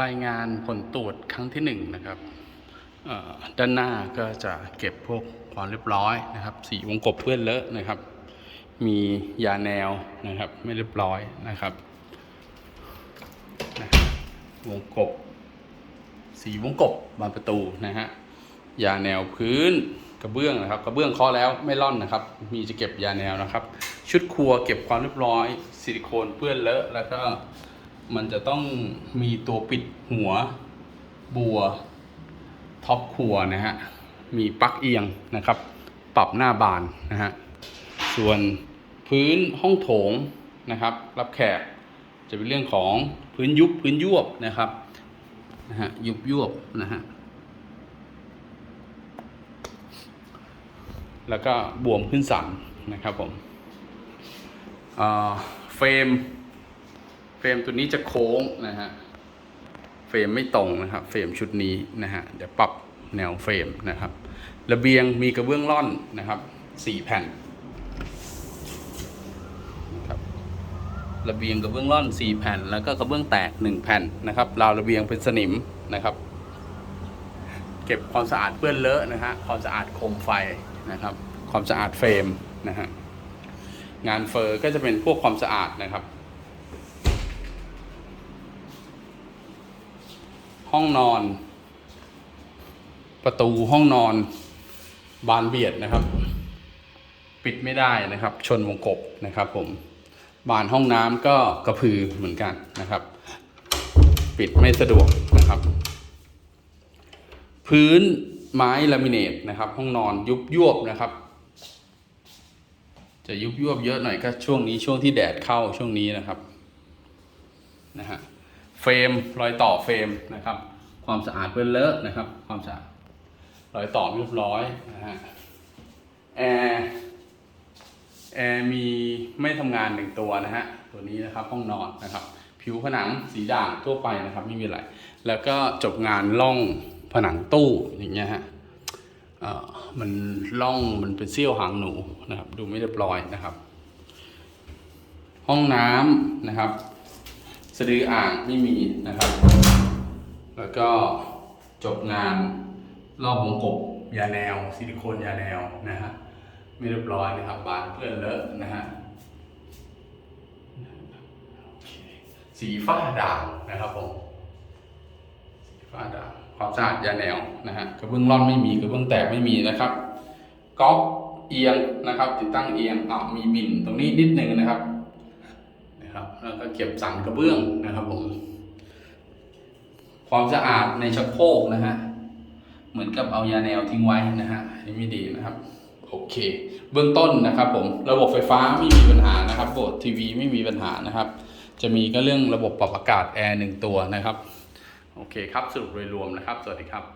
รายงานผลตรวจครั้งที่หนึ่งนะครับด้านหน้าก็จะเก็บพวกความเรียบร้อยนะครับ สีวงกบเพื่อนเลอะนะครับ มียาแนวนะครับ ไม่เรียบร้อยนะครับวงกบ สีวงกบบานประตูนะฮะยาแนวพื้นกระเบื้องนะครับ กระเบื้องเคาะแล้วไม่ร่อนนะครับ มีจะเก็บยาแนวนะครับ ชุดครัวเก็บความเรียบร้อย ซิลิโคนเปื้อนเลอะแล้วก็ มันจะต้องมีตัวปิดหัวบัวท็อปครัวนะฮะ มีปลั๊กเอียงนะครับ ปรับหน้าบานนะฮะ ส่วนพื้นห้องโถงนะครับ รับแขกจะเป็นเรื่องของพื้นยุบพื้นยวบนะครับนะฮะยุบยวบนะฮะแล้วก็บวมขึ้นสันนะครับผมเอ่อเฟรม เฟรมตัวนี้จะโค้งนะฮะเฟรมไม่ตรงนะครับเฟรมชุดนี้นะฮะเดี๋ยวปรับแนวเฟรมนะครับ ระเบียงมีกระเบื้องร่อนนะครับสี่แผ่นนะครับระเบียงกระเบื้องร่อน4แผ่น แล้วก็กระเบื้องแตก1แผ่นนะครับราวระเบียงเป็นสนิมนะครับ เก็บความสะอาดเปื้อนเลอะนะฮะความสะอาดโคมไฟนะครับ ความสะอาดเฟรมนะฮะงานเฟอร์ก็จะเป็นพวกความสะอาดนะครับ ห้องนอน ประตูห้องนอน บานเบียดนะครับ ปิดไม่ได้นะครับ ชนวงกบนะครับ ผม บานห้องน้ำก็กระพือเหมือนกันนะครับ ปิดไม่สะดวกนะครับ พื้นไม้ลามิเนตนะครับ ห้องนอนยุบยวบนะครับ จะยุบยวบเยอะหน่อยก็ช่วงนี้ช่วงที่แดดเข้าช่วงนี้นะครับนะฮะ เฟรมรอยต่อเฟรมนะครับ ความสะอาดเปื้อนเลอะนะครับ ความสะอาดรอยต่อเรียบร้อยนะฮะแอร์แอร์มีไม่ทำงานหนึ่งตัวนะฮะตัวนี้นะครับห้องนอนนะครับ ผิวผนังสีด่างทั่วไปนะครับไม่มีอะไร แล้วก็จบงานล่องผนังตู้อย่างเงี้ยฮะเอ่อมันล่องมันเป็นเสี้ยวหางหนูนะครับ ดูไม่เรียบร้อยนะครับ ห้องน้ำนะครับ ดืออ่างไม่มีนะครับ แล้วก็จบงานรอบวงกบยาแนว ซิลิโคนยาแนวนะฮะไม่เรียบร้อยนะครับบานเพื่อนเลอะนะฮะสีฟ้าด่างนะครับผมสีฟ้าด่างความสะอาดยาแนวนะฮะกระเบื้องร่อนไม่มีกระเบื้องแตกไม่มีนะครับก๊อกเอียงนะครับ ติดตั้งเอียงอะมีบินตรงนี้นิดหนึ่งนะครับ นะครับแล้วก็เก็บสันกระเบื้องนะครับผม ความสะอาดในชักโครกนะฮะเหมือนกับเอายาแนวทิ้งไว้นะฮะนนี้ไม่ดีนะครับโอเค เบื้องต้นนะครับ ผมระบบไฟฟ้าไม่มีปัญหานะครับระบบทีวีไม่มีปัญหานะครับ จะมีก็เรื่องระบบปรับอากาศแอร์หนึ่งตัวนะครับ โอเคครับสรุปโดยรวมนะครับ สวัสดีครับ